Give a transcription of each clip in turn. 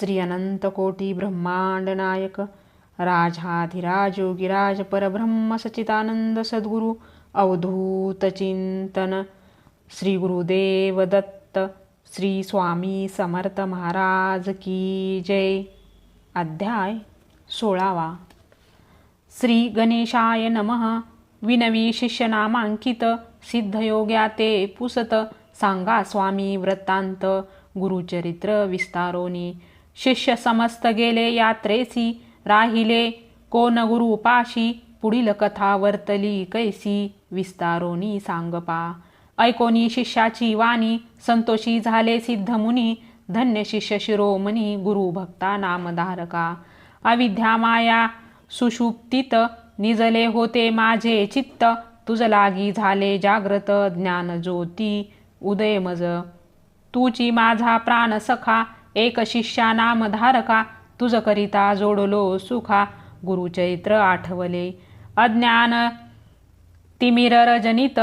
श्री अनंत कोटी ब्रह्मांड नायक राजाधिराज योगीराज परब्रह्म सचितानंद सद्गुरु अवधूत चिंतन श्री गुरुदेव दत्त श्री स्वामी समर्थ महाराज की जय। अध्याय सोळावा। श्री गणेशाय नमः। विनवी शिष्यनामांकित सिद्धयोग्या ते पुसत सांगा स्वामी वृत्तांत गुरुचरित्र विस्तारोनी शिष्य समस्त गेले यात्रेसी राहिले कोण गुरुपाशी पुढील कथा वर्तली कैसी विस्तारोनी सांगपा ऐकोनी शिष्याची वाणी संतोषी झाले सिद्धमुनी धन्य शिष्य शिरोमणी गुरु भक्ता नामधारका अविद्या माया सुषुप्तीत निजले होते माझे चित्त तुझ लागी झाले जाग्रत ज्ञान ज्योती उदय मज तुची माझा प्राण सखा एक शिष्या नामधारका तुझकरिता जोडलो सुखा गुरुचैत्र आठवले. अज्ञान तिमिर पीडोनी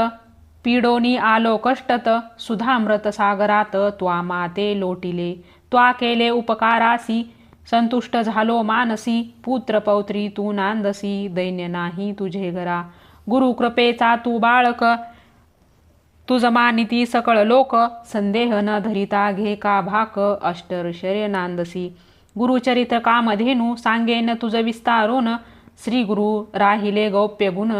पिडोनी आलो कष्टत सुधामृत सागरात त्वा माते लोटिले. त्वा केले उपकारासी संतुष्ट झालो मानसी पुत्र पौत्री तू नांदसी दैन्य नाही तुझे घरा. गुरुकृपेचा तू बाळक तुझ मानिती सकळ लोक संदेह न धरिता घे का भाक अष्टर्षर्य नांदसी. गुरुचरित कामधेनू सांगेन तुझ विस्तारोन श्री गुरु राहिले गौप्य गुण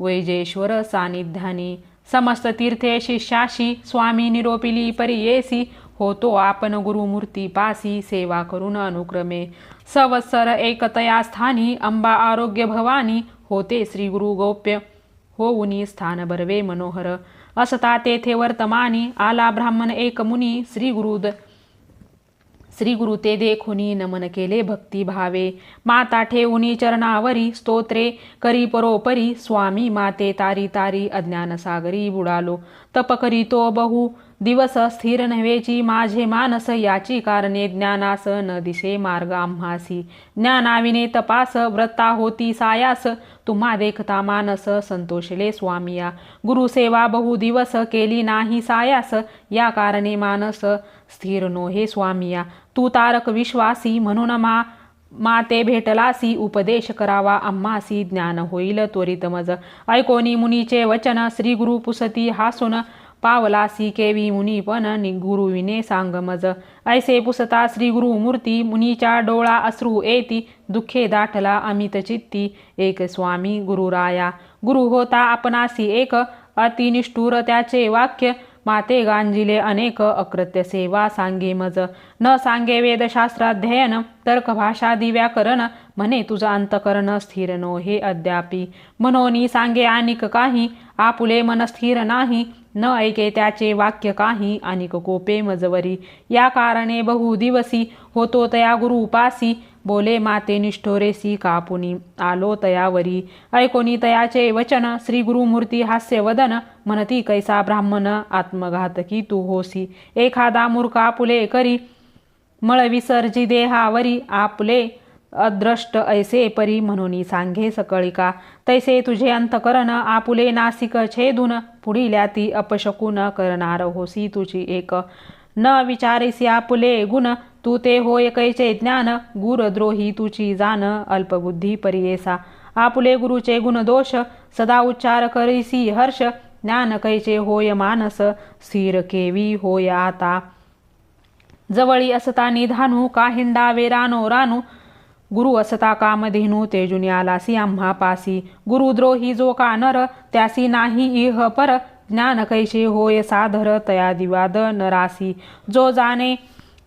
वैजेश्वर सानिध्यानी. समस्त तीर्थे शिष्याशी स्वामी निरोपिली परियेसी होतो आपण गुरुमूर्ती पासी सेवा करून अनुक्रमे. सवत्सर एकतया स्थानी अंबा आरोग्य भवानी होते श्री गुरु गौप्य. होऊनी स्थान बरवे मनोहर. असता तेथे वर्तमानी आला ब्राह्मण एक मुनी श्री गुरुद श्री गुरु ते देखुनी नमन केले भक्ती भावे. माता ठेवुनी चरणावरी स्तोत्रे करी परोपरी. स्वामी माते तारी तारी अज्ञानसागरी बुडालो. तप करीतो बहु. दिवस स्थिर नव्हेची माझे मानस याची कारणे ज्ञानास न दिसे मार्ग आम्हासी. ज्ञानाविने तपास व्रता होती सायास तुम्हा देखता मानस संतोषले स्वामिया. गुरुसेवा बहु दिवस केली नाही सायास या कारणे मानस स्थिर नो हे स्वामिया. तू तारक विश्वासी म्हणून मा माते भेटलासी उपदेश करावा आम्हासी ज्ञान होईल त्वरित मज. ऐकोनी मुनीचे वचन श्री गुरु पुसती हासून पावलासी केवी मुनी पण गुरुविने सांग मज ऐसे पुसता श्री गुरु मूर्ती मुनीच्या डोळा अश्रू येती दुःखे दाटला अमित चित्ती. एक स्वामी गुरुराया गुरु होता आपणासी एक. अतिनिष्ठुर त्याचे वाक्य माते गांजिले अनेक अकृत्य सेवा सांगे मज. न सांगे वेदशास्त्राध्ययन तर्कभाषा दिव्याकरण म्हणे तुझा अंतकरण स्थिर नो हे अद्यापी. मनोनी सांगे आणिक काही आपुले मन स्थिर नाही न ऐके त्याचे वाक्य काही आणि कोपे मजवरी. या कारणे बहु दिवसी होतो तया गुरु उपासी. बोले माते निष्ठोरेसी कापुनी. आलो तयावरी. ऐकोनी तयाचे वचन. श्री गुरुमूर्ती हास्यवदन म्हणती कैसा ब्राह्मण आत्मघातकी तू होसी. एखादा मूर्ख पुले करी. मळ विसर्जी देहावरी. आपले अद्रष्ट ऐसे परी म्हणून सांगे सकळिका तैसे तुझे अंतकरण आपुले नासिक छेदून पुढील्या ती अपशकुन करणार होसी तुझी एक. न विचारिसी आपुले गुण तू ते होय कैचे ज्ञान गुरद्रोही तुची जाण अल्पबुद्धी परियेसा. आपुले गुरुचे गुण दोष सदा उच्चार करीसी हर्ष ज्ञान कैचे होय मानस स्थिर केवी होय आता. जवळी असता निधानू का हिंडावे रानो रानू गुरु असता कामधेनू तेजुनी आलासी आम्हा पासी. गुरुद्रोही जो का नर त्यासी नाही इह पर. ज्ञान कैसे होय साधर तया दिवाद नरासी. जो जाणे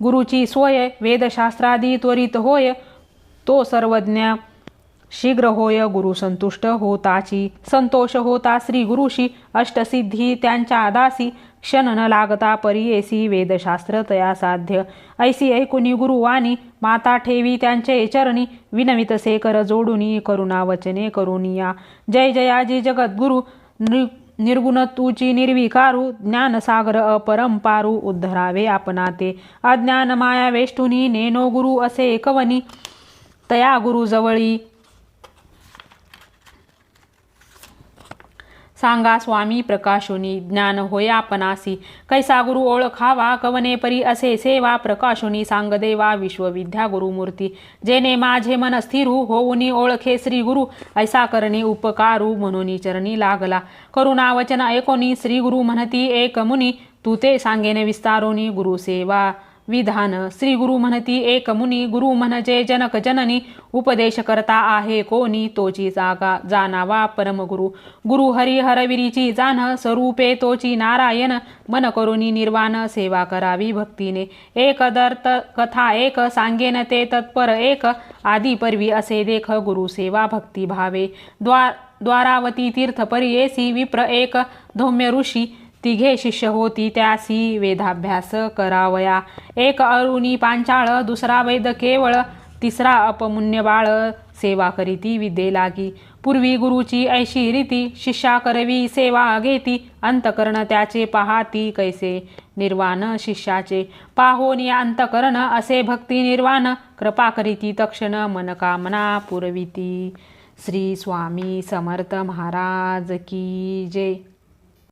गुरुची सोय वेदशास्त्रादी त्वरित होय तो सर्वज्ञ शीघ्र होय गुरु संतुष्ट होताची संतोष होता श्री गुरुशी अष्टसिद्धी त्यांच्या दासी क्षण न लागता परियेसी वेदशास्त्र तया साध्य. ऐसी ऐकुनी गुरुवाणी माता ठेवी त्यांचे चरणी विनमित से कर जोडुनी करुणा वचने करुनिया जय जयाजी जगद्गुरु नृ निर्गुण तुची निर्विकारू ज्ञानसागर अपरंपारू उद्धरावे आपणाते. अज्ञान माया वेष्टुनी नेनो गुरु असे कवनी तया गुरु सांगा स्वामी प्रकाशोनी ज्ञान होया पनासी कैसा गुरु ओळखावा कवने परी असे सेवा प्रकाशोनी सांग देवा विश्वविद्या गुरुमूर्ती. जेने माझे मन स्थिरू होऊनी ओळखे श्री गुरु. ऐसा करणे उपकारू म्हणून चरणी लागला. करुणा वचन ऐकोनी श्री गुरु म्हणती एक मुनी. तू ते सांगेने विस्तारोनी गुरु सेवा. विधान. श्री गुरु म्हणती एक मुनी गुरु म्हणजे जनक जननी उपदेश करता आहे कोणी तोची जागा जाणावा परमगुरु. गुरु हरी हरविरीची जाण स्वरूपे तोची नारायण मन करुणी निर्वाण सेवा करावी भक्तीने. एक दर्त कथा एक सांगेन ते तत्पर एक आदी परवी असे देख गुरु सेवा भक्ती भावे. द्वार द्वारावती तीर्थ परियेसी विप्र एक धौम्य ऋषी तिघे शिष्य होती त्यासी वेदाभ्यास करावया. एक अरुणी पांचाळ दुसरा वेद केवळ तिसरा अपमुन्य बाळ. सेवा करीती विद्ये लागी. पूर्वी गुरुची ऐशी रीती शिष्या करवी सेवा घेती. अंतकरण त्याचे पाहाती कैसे? निर्वाण शिष्याचे. पाहोनी अंतकरण असे भक्ती निर्वाण. कृपा करीती तक्षण मनकामना पुरविती. श्री स्वामी समर्थ महाराज की जय.